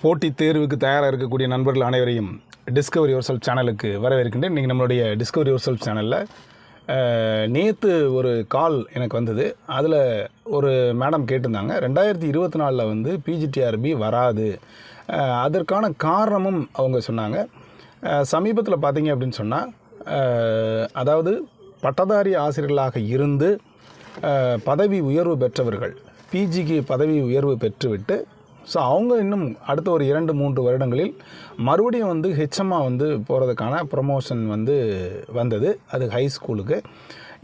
போட்டித் தேர்வுக்கு தயாராக இருக்கக்கூடிய நண்பர்கள் அனைவரையும் டிஸ்கவரி யுவர் செல்ஃப் சேனலுக்கு வரவேற்கின்றேன். இன்றைக்கி நம்மளுடைய டிஸ்கவரி யுவர் செல்ஃப் சேனலில் நேற்று ஒரு கால் எனக்கு வந்தது. அதில் ஒரு மேடம் கேட்டிருந்தாங்க. ரெண்டாயிரத்தி இருபத்தி நாலில் வந்து பிஜிடிஆர்பி வராது. அதற்கான காரணமும் அவங்க சொன்னாங்க. சமீபத்தில் பார்த்தீங்க அப்படின்னு சொன்னால் அதாவது பட்டதாரி ஆசிரியர்களாக இருந்து பதவி உயர்வு பெற்றவர்கள் பிஜிக்கு பதவி உயர்வு பெற்றுவிட்டு ஸோ அவங்க இன்னும் அடுத்த ஒரு இரண்டு மூன்று வருடங்களில் மறுபடியும் வந்து ஹெச்எம்மா வந்து போகிறதுக்கான ப்ரொமோஷன் வந்து வந்தது. அது ஹை ஸ்கூலுக்கு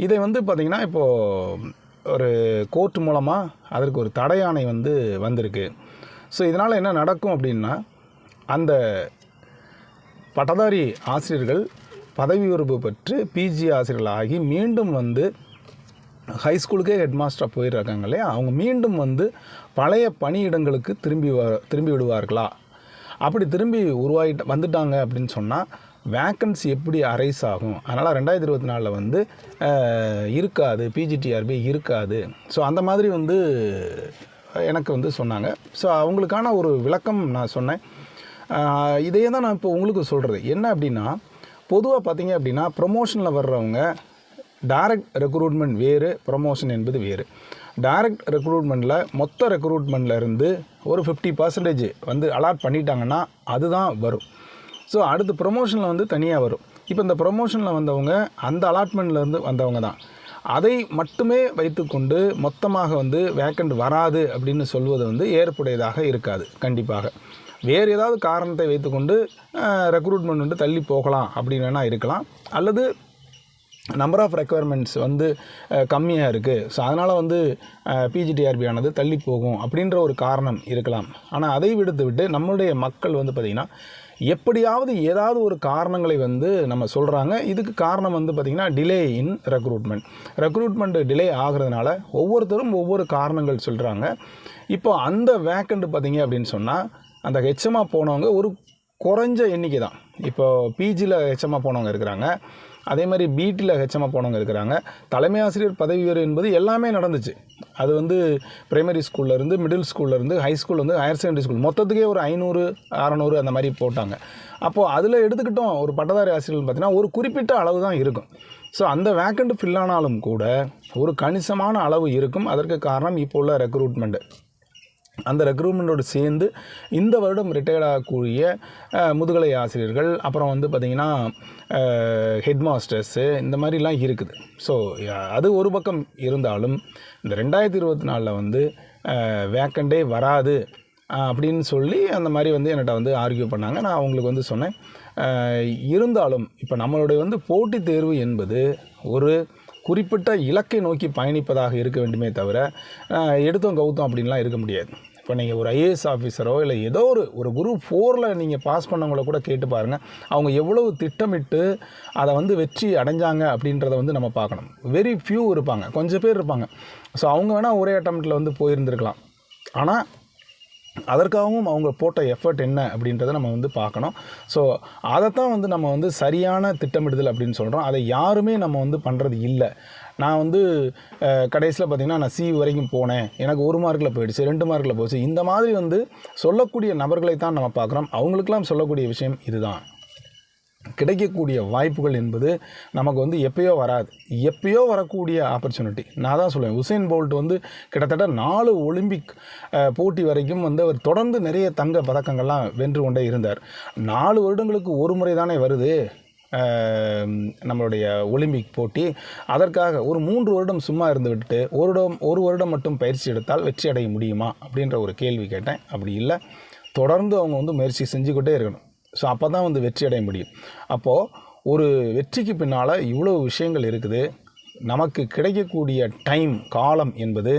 இதை வந்து பார்த்திங்கன்னா இப்போது ஒரு கோர்ட் மூலமாக அதற்கு ஒரு தடையாணை வந்து வந்திருக்கு. ஸோ இதனால் என்ன நடக்கும் அப்படின்னா அந்த பட்டதாரி ஆசிரியர்கள் பதவி உயர்வு பெற்று பிஜி ஆசிரியர்களாகி மீண்டும் வந்து ஹை ஸ்கூலுக்கே ஹெட் மாஸ்டராக போயிடுறாங்க இல்லையா அவங்க மீண்டும் வந்து பழைய பணியிடங்களுக்கு திரும்பி வ திரும்பி விடுவார்களா? அப்படி திரும்பி உருவாகிட்டு வந்துட்டாங்க அப்படின்னு சொன்னால் வேக்கன்சி எப்படி அரைஸ் ஆகும்? அதனால் ரெண்டாயிரத்தி இருபத்தி நாலில் வந்து இருக்காது பிஜிடிஆர்பி இருக்காது. ஸோ அந்த மாதிரி வந்து எனக்கு வந்து சொன்னாங்க. ஸோ அவங்களுக்கான ஒரு விளக்கம் நான் சொன்னேன். இதையே தான் நான் இப்போ உங்களுக்கு சொல்கிறது என்ன அப்படின்னா பொதுவாக பார்த்தீங்க அப்படின்னா ப்ரொமோஷனில் வர்றவங்க டைரக்ட் ரெக்ரூட்மெண்ட் வேறு ப்ரொமோஷன் என்பது வேறு. டைரக்ட் ரெக்ரூட்மெண்ட்டில் மொத்த ரெக்ரூட்மெண்ட்டில் இருந்து ஒரு ஃபிஃப்டி பர்சன்டேஜ் வந்து அலாட் பண்ணிட்டாங்கன்னா அதுதான் வரும். ஸோ அடுத்து ப்ரொமோஷனில் வந்து தனியாக வரும். இப்போ இந்த ப்ரொமோஷனில் வந்தவங்க அந்த அலாட்மெண்ட்லேருந்து வந்தவங்க தான். அதை மட்டுமே வைத்துக்கொண்டு மொத்தமாக வந்து வேக்கண்ட் வராது அப்படின்னு சொல்வது வந்து ஏற்புடையதாக இருக்காது கண்டிப்பாக. வேறு ஏதாவது காரணத்தை வைத்துக்கொண்டு ரெக்ரூட்மெண்ட் வந்து தள்ளி போகலாம் அப்படின்னு வேணால் இருக்கலாம். அல்லது நம்பர் ஆஃப் ரெக்குயர்மெண்ட்ஸ் வந்து கம்மியாக இருக்குது ஸோ அதனால் வந்து பிஜிடிஆர்பி ஆனது தள்ளி போகும் அப்படின்ற ஒரு காரணம் இருக்கலாம். ஆனால் அதை விடுத்து விட்டு நம்மளுடைய மக்கள் வந்து பார்த்திங்கன்னா எப்படியாவது ஏதாவது ஒரு காரணங்களை வந்து நம்ம சொல்கிறாங்க இதுக்கு காரணம் வந்து பார்த்திங்கன்னா delay in recruitment recruitment delay ஆகிறதுனால ஒவ்வொருத்தரும் ஒவ்வொரு காரணங்கள் சொல்கிறாங்க இப்போ அந்த வேக்கண்ட் பார்த்திங்க அப்படின்னு சொன்னால் அந்த ஹெச்எம்மாக போனவங்க ஒரு குறைஞ்ச எண்ணிக்கை தான் இப்போ பிஜியில் ஹெச்எம்மாக போனவங்க இருக்கிறாங்க. அதே மாதிரி பிடியில் ஹெச்எம்மாக போனவங்க இருக்கிறாங்க. தலைமை ஆசிரியர் பதவி உயர்வு என்பது எல்லாமே நடந்துச்சு. அது வந்து பிரைமரி ஸ்கூல்லேருந்து மிடில் ஸ்கூல்லேருந்து ஹை ஸ்கூல்லேருந்து ஹையர் செகண்டரி ஸ்கூல் மொத்தத்துக்கே ஒரு ஐநூறு அறநூறு அந்த மாதிரி போட்டாங்க. அப்போது அதில் எடுத்துக்கிட்டோம் ஒரு பட்டதாரி ஆசிரியர்னு பார்த்தீங்கன்னா ஒரு குறிப்பிட்ட அளவு தான் இருக்கும். ஸோ அந்த வேக்கண்ட் ஃபில் ஆனாலும் கூட ஒரு கணிசமான அளவு இருக்கும். அதற்கு காரணம் இப்போ உள்ள ரெக்ரூட்மெண்ட்டு அந்த ரெக்ரூட்மெண்ட்டோடு சேர்ந்து இந்த வருடம் ரிட்டையர்ட் ஆகக்கூடிய முதுகலை ஆசிரியர்கள் அப்புறம் வந்து பார்த்திங்கன்னா ஹெட் மாஸ்டர்ஸு இந்த மாதிரிலாம் இருக்குது. ஸோ அது ஒரு பக்கம் இருந்தாலும் இந்த ரெண்டாயிரத்தி இருபத்தி நாலில் வந்து வேக்கண்டே வராது அப்படின்னு சொல்லி அந்த மாதிரி வந்து என்கிட்ட வந்து ஆர்கியூ பண்ணாங்க. நான் அவங்களுக்கு வந்து சொன்னேன். இருந்தாலும் இப்போ நம்மளுடைய வந்து போட்டித் தேர்வு என்பது ஒரு குறிப்பிட்ட இலக்கை நோக்கி பயணிப்பதாக இருக்க வேண்டுமே தவிர எடுத்தோம் கவுத்தோம் அப்படின்லாம் இருக்க முடியாது. இப்போ நீங்கள் ஒரு ஐஏஎஸ் ஆஃபீஸரோ இல்லை ஏதோ ஒரு ஒரு குரூப் ஃபோரில் நீங்கள் பாஸ் பண்ணவங்கள கூட கேட்டு பாருங்கள் அவங்க எவ்வளவு திட்டமிட்டு அதை வந்து வெற்றி அடைஞ்சாங்க அப்படின்றத வந்து நம்ம பார்க்கணும். வெரி ஃபியூ இருப்பாங்க. கொஞ்சம் பேர் இருப்பாங்க. ஸோ அவங்க வேணால் ஒரே அட்டம்ப்டில் வந்து போயிருந்துருக்கலாம். ஆனால் அதற்காகவும் அவங்க போட்ட எஃபர்ட் என்ன அப்படின்றத நம்ம வந்து பார்க்கணும். ஸோ அதைத்தான் வந்து நம்ம வந்து சரியான திட்டமிடுதல் அப்படின்னு சொல்கிறோம் அதை யாருமே நம்ம வந்து பண்ணுறது இல்லை. நான் வந்து கடைசியில் பார்த்திங்கன்னா நான் சி வரைக்கும் போனேன். எனக்கு ஒரு மார்க்கில் போயிடுச்சு ரெண்டு மார்க்கில் போச்சு. இந்த மாதிரி வந்து சொல்லக்கூடிய நபர்களை தான் நம்ம பார்க்குறோம். அவங்களுக்கெல்லாம் சொல்லக்கூடிய விஷயம் இதுதான். கிடைக்கக்கூடிய வாய்ப்புகள் என்பது நமக்கு வந்து எப்பயோ வராது. எப்பயோ வரக்கூடிய ஆப்பர்ச்சுனிட்டி நான் தான் சொல்லுவேன் உசேன் போல்ட் வந்து கிட்டத்தட்ட நாலு ஒலிம்பிக் போட்டி வரைக்கும் வந்து அவர் தொடர்ந்து நிறைய தங்க பதக்கங்கள்லாம் வென்று கொண்டே இருந்தார். நாலு வருடங்களுக்கு ஒரு முறை தானே வருது நம்மளுடைய ஒலிம்பிக் போட்டி. அதற்காக ஒரு மூன்று வருடம் சும்மா இருந்து விட்டுட்டு ஒரு வருடம் ஒரு வருடம் மட்டும் பயிற்சி எடுத்தால் வெற்றி அடைய முடியுமா அப்படின்ற ஒரு கேள்வி கேட்டேன். அப்படி இல்லை. தொடர்ந்து அவங்க வந்து முயற்சி செஞ்சுக்கிட்டே இருக்கணும். ஸோ அப்போ தான் வந்து வெற்றி அடைய முடியும். அப்போது ஒரு வெற்றிக்கு பின்னால் இவ்வளோ விஷயங்கள் இருக்குது. நமக்கு கிடைக்கக்கூடிய டைம் காலம் என்பது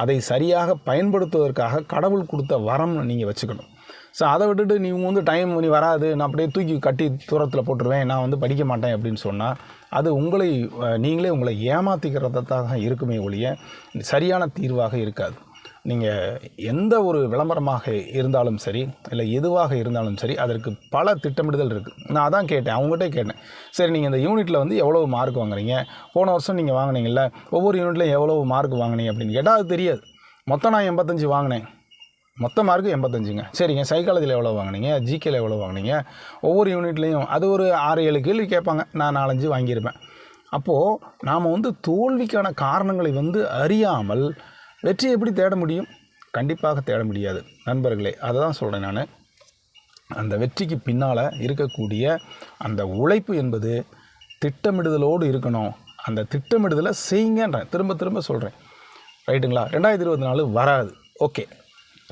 அதை சரியாக பயன்படுத்துவதற்காக கடவுள் கொடுத்த வரம்னு நீங்கள் வச்சுக்கணும். ஸோ அதை விட்டுட்டு நீ வந்து டைம் நீ வராது. நான் அப்படியே தூக்கி கட்டி தூரத்தில் போட்டுருவேன். நான் வந்து படிக்க மாட்டேன் அப்படின்னு சொன்னால் அது உங்களை நீங்களே உங்களை ஏமாற்றிக்கிறதாக இருக்குமே ஒழிய சரியான தீர்வாக இருக்காது. நீங்கள் எந்த ஒரு விளம்பரமாக இருந்தாலும் சரி இல்லை எதுவாக இருந்தாலும் சரி அதற்கு பல திட்டமிடுதல் இருக்குது நான் அதான் கேட்டேன் அவங்ககிட்ட கேட்டேன். சரி நீங்கள் இந்த யூனிட்டில் வந்து எவ்வளோ மார்க் வாங்குறீங்க? போன வருஷம் நீங்கள் வாங்கினீங்கல்ல ஒவ்வொரு யூனிட்லையும் எவ்வளோ மார்க் வாங்குனீங்க அப்படின்னு கேட்டால் அது தெரியாது. மொத்தம் நான் எண்பத்தஞ்சு வாங்கினேன். மொத்த மார்க்கு எண்பத்தஞ்சுங்க. சரிங்க சைக்காலஜியில் எவ்வளோ வாங்குனீங்க? ஜிகேல எவ்வளோ வாங்குனீங்க? ஒவ்வொரு யூனிட்லேயும் அது ஒரு ஆறு ஏழு கேள்வி கேட்பாங்க. நான் நாலஞ்சு வாங்கியிருப்பேன். அப்போது நாம் வந்து தோல்விக்கான காரணங்களை வந்து அறியாமல் வெற்றியை எப்படி தேட முடியும்? கண்டிப்பாக தேட முடியாது. நண்பர்களே அதை தான் சொல்கிறேன் நான். அந்த வெற்றிக்கு பின்னால் இருக்கக்கூடிய அந்த உழைப்பு என்பது திட்டமிடுதலோடு இருக்கணும். அந்த திட்டமிடுதலை செய்யுங்கன்றேன். திரும்ப திரும்ப சொல்கிறேன் ரைட்டுங்களா? ரெண்டாயிரத்தி இருபத்தி நாலு வராது. ஓகே.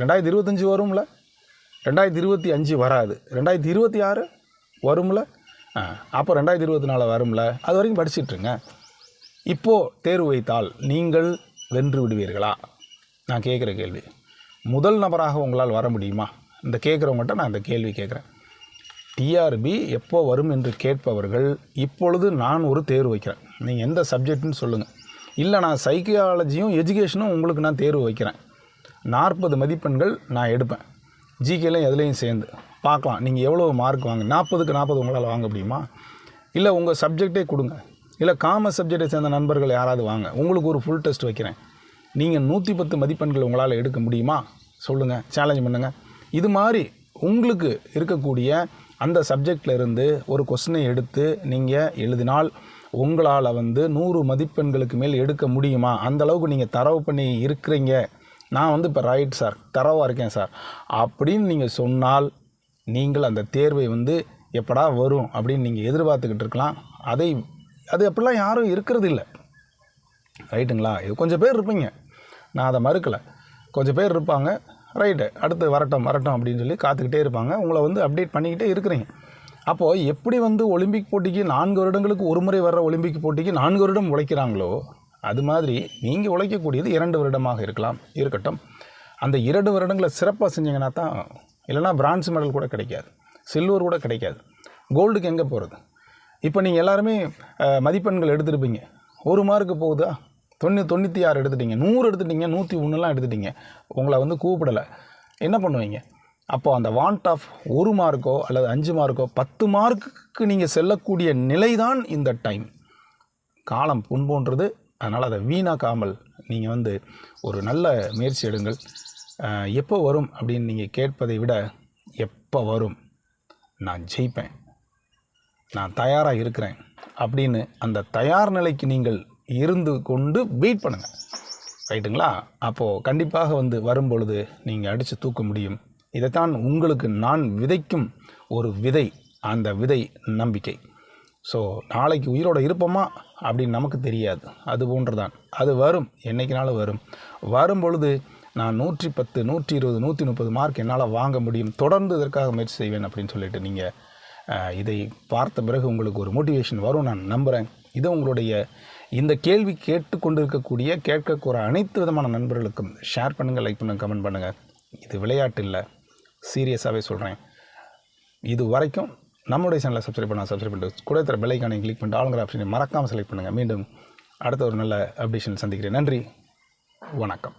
ரெண்டாயிரத்தி இருபத்தஞ்சி வரும்ல? ரெண்டாயிரத்தி இருபத்தி அஞ்சு வராது. ரெண்டாயிரத்தி இருபத்தி ஆறு வரும்ல? அப்போ ரெண்டாயிரத்தி இருபத்தி நாலு வரும்ல? அது வரைக்கும் படிச்சுட்ருங்க இப்போது தேர்வு வைத்தால் நீங்கள் வென்று விடுவீர்களா? நான் கேட்குற கேள்வி. முதல் நபராக உங்களால் வர முடியுமா? இந்த கேட்குறவங்கள்ட்ட நான் இந்த கேள்வி கேட்குறேன். டிஆர்பி எப்போ வரும் என்று கேட்பவர்கள் இப்பொழுது நான் ஒரு தேர்வு வைக்கிறேன். நீங்கள் எந்த சப்ஜெக்ட்னு சொல்லுங்கள் இல்லை நான் சைக்கியாலஜியும் எஜுகேஷனும் உங்களுக்கு நான் தேர்வு வைக்கிறேன். நாற்பது மதிப்பெண்கள் நான் எடுப்பேன். ஜிகேலையும் எதுலேயும் சேர்ந்து. பார்க்கலாம். நீங்கள் எவ்வளோ மார்க் வாங்க நாற்பதுக்கு நாற்பது உங்களால் வாங்க முடியுமா? இல்லை உங்கள் சப்ஜெக்டே கொடுங்க. இல்லை காமர்ஸ் சப்ஜெக்டை சேர்ந்த நண்பர்கள் யாராவது வாங்க. உங்களுக்கு ஒரு ஃபுல் டெஸ்ட் வைக்கிறேன். நீங்கள் நூற்றி பத்து மதிப்பெண்கள் உங்களால் எடுக்க முடியுமா? சொல்லுங்கள் சேலஞ்ச் பண்ணுங்கள் இது மாதிரி உங்களுக்கு இருக்கக்கூடிய அந்த சப்ஜெக்டில் இருந்து ஒரு கொஸ்டினை எடுத்து நீங்கள் எழுதினால் உங்களால் வந்து நூறு மதிப்பெண்களுக்கு மேல் எடுக்க முடியுமா? அந்த அளவுக்கு நீங்கள் தரவு பண்ணி இருக்கிறீங்க. நான் வந்து இப்போ ரைட் சார் தரவாக இருக்கேன் சார் அப்படின்னு நீங்கள் சொன்னால் நீங்கள் அந்த தேர்வை வந்து எப்படா வரும் அப்படின்னு நீங்கள் எதிர்பார்த்துக்கிட்டு இருக்கலாம். அதை அது அப்படிலாம் யாரும் இருக்கிறது இல்லை ரைட்டுங்களா? இது கொஞ்சம் பேர் இருப்பீங்க. நான் அதை மறுக்கலை. கொஞ்சம் பேர் இருப்பாங்க. ரைட்டு. அடுத்து வரட்டும் வரட்டும் அப்படின்னு சொல்லி காத்துக்கிட்டே இருப்பாங்க. உங்களை வந்து அப்டேட் பண்ணிக்கிட்டே இருக்கிறீங்க. அப்போது எப்படி வந்து ஒலிம்பிக் போட்டிக்கு நான்கு வருடங்களுக்கு ஒரு முறை வர்ற ஒலிம்பிக் போட்டிக்கு நான்கு வருடம் உழைக்கிறாங்களோ அது மாதிரி நீங்கள் உழைக்கக்கூடியது இரண்டு வருடமாக இருக்கலாம் இருக்கட்டும். அந்த இரண்டு வருடங்களை சிறப்பாக செஞ்சீங்கன்னா தான் இல்லைனா பிரான்ஸ் மெடல் கூட கிடைக்காது. சில்வர் கூட கிடைக்காது. கோல்டுக்கு எங்கே போகிறது இப்போ நீங்கள் எல்லாருமே மதிப்பெண்கள் எடுத்துருப்பீங்க. ஒரு மார்க்கு போகுதா? தொண்ணூ தொண்ணூற்றி ஆறு எடுத்துட்டீங்க. நூறு எடுத்துட்டீங்க நூற்றி ஒன்றுலாம் எடுத்துட்டீங்க. உங்களை வந்து கூப்பிடலை. என்ன பண்ணுவீங்க? அப்போ அந்த வாண்ட் ஆஃப் ஒரு மார்க்கோ அல்லது அஞ்சு மார்க்கோ பத்து மார்க்குக்கு நீங்கள் செல்லக்கூடிய நிலைதான் இந்த டைம் காலம் புண்போன்றது. அதனால் அதை வீணாக்காமல் நீங்கள் வந்து ஒரு நல்ல முயற்சி எடுங்கள். எப்போ வரும் அப்படின்னு நீங்கள் கேட்பதை விட எப்போ வரும்? நான் ஜெயிப்பேன். நான் தயாராக இருக்கிறேன் அப்படின்னு அந்த தயார் நிலைக்கு நீங்கள் இருந்து கொண்டு வெயிட் பண்ணுங்கள் ரைட்டுங்களா? அப்போது கண்டிப்பாக வந்து வரும்பொழுது நீங்கள் அடித்து தூக்க முடியும். இதைத்தான் உங்களுக்கு நான் விதைக்கும் ஒரு விதை அந்த விதை நம்பிக்கை. ஸோ நாளைக்கு உயிரோட இருப்போமா அப்படின்னு நமக்கு தெரியாது. அது போன்றுதான். அது வரும். என்றைக்கினாலும் வரும். வரும் பொழுது நான் நூற்றி பத்து நூற்றி இருபது நூற்றி முப்பது மார்க் என்னால் வாங்க முடியும். தொடர்ந்து இதற்காக முயற்சி செய்வேன் அப்படின்னு சொல்லிட்டு நீங்கள் இதை பார்த்த பிறகு உங்களுக்கு ஒரு மோட்டிவேஷன் வரும். நான் நம்புகிறேன் இது உங்களுடைய இந்த கேள்வி கேட்டுக்கொண்டிருக்கக்கூடிய கேட்கக்கூற அனைத்து விதமான நண்பர்களுக்கும் ஷேர் பண்ணுங்கள் லைக் பண்ணுங்கள் கமெண்ட் பண்ணுங்கள் இது விளையாட்டு இல்லை. சீரியஸாகவே சொல்கிறேன் இது வரைக்கும் நம்மளுடைய சேனலை சப்ஸ்கிரைப் பண்ண சப்ஸ்கிரைப் பண்ணிட்டு கூட தர பெல்லைக்கானை கிளிக் பண்ணிட்டு ஆளுங்கிற ஆப்ஷனை மறக்காமல் செலக்ட் பண்ணுங்கள் மீண்டும் அடுத்த ஒரு நல்ல அப்டேஷன் சந்திக்கிறேன். நன்றி. வணக்கம்.